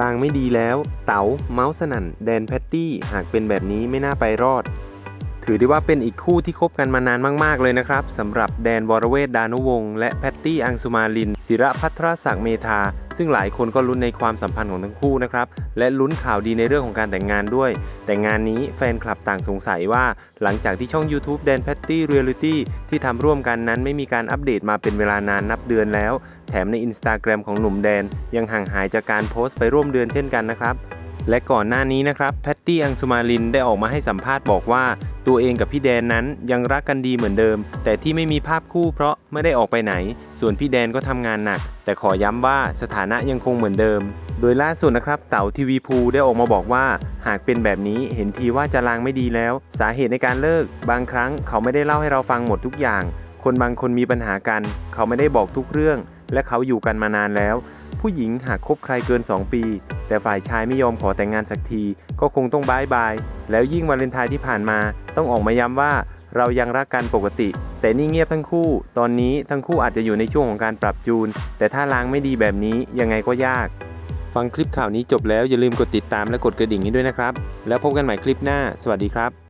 ลางไม่ดีแล้ว เต๋าเมาส์สนั่น แดนแพตตี้ หากเป็นแบบนี้ไม่น่าไปรอด ถือได้ว่าเป็นอีกคู่ที่คบกันมานานมาก ๆ เลยนะครับสำหรับแดนวรเวทดานุวงศ์และแพตตี้อังสุมาลินศิระพัทรศักดิ์เมธาซึ่งหลายคนก็ลุ้นในความสัมพันธ์ของทั้งคู่นะครับ และลุ้นข่าวดีในเรื่องของการแต่งงานด้วย แต่งานนี้แฟนคลับต่างสงสัยว่าหลังจากที่ช่อง YouTube แดนแพตตี้เรียลิตี้ที่ทำร่วมกันนั้นไม่มีการอัปเดตมาเป็นเวลานานนับเดือนแล้ว แถมใน Instagram ของหนุ่มแดนยังห่างหายจากการโพสต์ไปร่วมเดือนเช่นกันนะครับ และก่อนหน้านี้นะครับแพตตี้อังสุมาลินได้ออกมาให้สัมภาษณ์บอกว่า ตัวเองกับพี่แดนนั้นยังรักกันดีเหมือนเดิม แต่ที่ไม่มีภาพคู่เพราะไม่ได้ออกไปไหน ส่วนพี่แดนก็ทำงานหนัก แต่ขอย้ำว่าสถานะยังคงเหมือนเดิม โดยล่าสุดนะครับเต๋าทีวีภูได้ออกมาบอกว่า หากเป็นแบบนี้เห็นทีว่าจะลางไม่ดีแล้ว สาเหตุในการเลิก บางครั้งเขาไม่ได้เล่าให้เราฟังหมดทุกอย่าง คนบางคนมีปัญหากัน เขาไม่ได้บอกทุกเรื่อง และเขาอยู่กันมานานแล้ว ผู้หญิงหากคบใครเกิน 2 ปี แต่ฝ่ายชายไม่ยอมขอแต่งงานสักที ก็คงต้องบายบาย แล้วยิ่งวาเลนไทน์ที่ผ่านมา ต้องออกมาย้ำว่าเรายังรักกันปกติ แต่นี่เงียบทั้งคู่ ตอนนี้ทั้งคู่อาจจะอยู่ในช่วงของการปรับจูน แต่ถ้าล้างไม่ดีแบบนี้ยังไงก็ยาก ฟังคลิปข่าวนี้จบแล้วอย่าลืมกดติดตามและกดกระดิ่งให้ด้วยนะครับ แล้วพบกันใหม่คลิปหน้า สวัสดีครับ